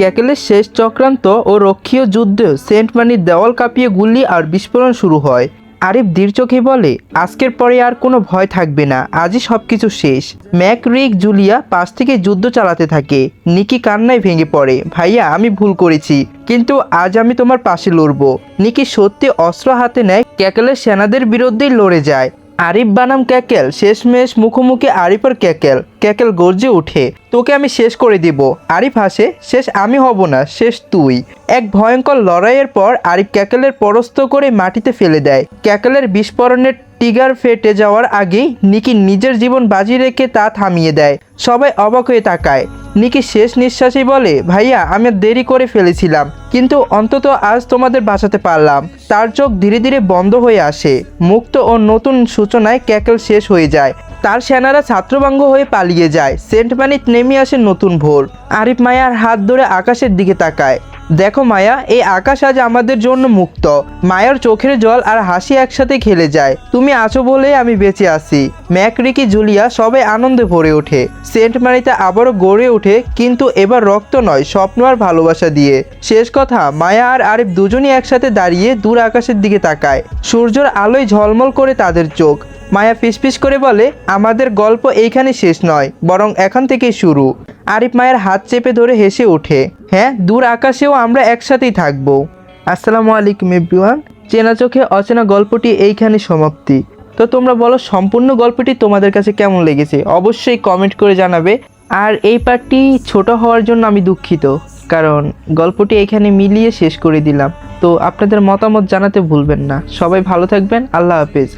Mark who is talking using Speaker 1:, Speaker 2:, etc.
Speaker 1: ক্যাকেলের শেষ চক্রান্ত ও রক্ষীয় যুদ্ধে সেন্ট মানির দেওয়াল কাঁপিয়ে গুলি আর বিস্ফোরণ শুরু হয়। আরিফ দীর চোখে বলে, আজকের পরে আর কোনো ভয় থাকবে না, আজই সব কিছু শেষ। ম্যাক রিক জুলিয়া পাশ থেকে যুদ্ধ চালাতে থাকে। নিকি কান্নায় ভেঙে পড়ে, ভাইয়া, আমি ভুল করেছি, কিন্তু আজ আমি তোমার পাশে লড়বো। নিকি সত্যি অস্ত্র হাতে নেয়, ক্যাকেলের সেনাদের বিরুদ্ধেই লড়ে যায়। আরিফ বানাম ক্যাকেল, শেষমেশ মুখোমুখি আরিফ আর ক্যাকেল ক্যাকেল গর্জে ওঠে। তোকে আমি শেষ করে দিব। আরিফ হাসে, শেষ আমি হব না, শেষ তুই। এক ভয়ঙ্কর লড়াইয়ের পর আরিফ ক্যাকেলের পরস্ত করে মাটিতে ফেলে দেয়। ক্যাকেলের বিস্ফোরণের টিগার ফেটে যাওয়ার আগেই নিকি নিজের জীবন বাজি রেখে তা থামিয়ে দেয়। সবাই অবাক হয়ে তাকায়। নিকি শেষ নিঃশ্বাসে বলে, ভাইয়া, আমি দেরি করে ফেলেছিলাম। কিন্তু অন্তত আজ তোমাদের বাঁচাতে পারলাম। তার চোখ ধীরে ধীরে বন্ধ হয়ে আসে। মুক্ত ও নতুন সূচনায় ক্যাকেল শেষ হয়ে যায়। তার সেনারা ছাত্রবাঙ্গ হয়ে পালিয়ে যায়। সেন্ট মানিত নেমে আসে নতুন ভোর। আরিফ মায়ার হাত ধরে আকাশের দিকে তাকায়। দেখো মায়া, এই আকাশ আজ আমাদের জন্য মুক্ত। মায়ার চোখের জল আর হাসি একসাথে খেলে যায়। তুমি আছো বলে আমি বেঁচে আছি। ম্যাকরিকি জুলিয়া সবাই আনন্দে ভরে ওঠে। সেন্ট মারিতে আবারও গড়ে ওঠে, কিন্তু এবার রক্ত নয়, স্বপ্ন আর ভালোবাসা দিয়ে। শেষ কথা, মায়া আর আরিফ দুজনই একসাথে দাঁড়িয়ে দূর আকাশের দিকে তাকায়। সূর্যর আলোয় ঝলমল করে তাদের চোখ। মায়া ফিসফিস করে বলে, আমাদের গল্প এইখানে শেষ নয়, বরং এখান থেকেই শুরু। আরিফ মায়ের হাত চেপে ধরে হেসে ওঠে হ্যাঁ দূর আকাশেও আমরা একসাথেই থাকব। আসসালামু আলাইকুম এভরিওয়ান, চেনা চোখে অচেনা গল্পটি এইখানে সমাপ্তি। তো তোমরা বলো, সম্পূর্ণ গল্পটি তোমাদের কাছে কেমন লেগেছে? অবশ্যই কমেন্ট করে জানাবে। আর এই পার্টটি ছোট হওয়ার জন্য আমি দুঃখিত, কারণ গল্পটি এখানে মিলিয়ে শেষ করে দিলাম। তো আপনাদের মতামত জানাতে ভুলবেন না। সবাই ভালো থাকবেন, আল্লাহ হাফেজ।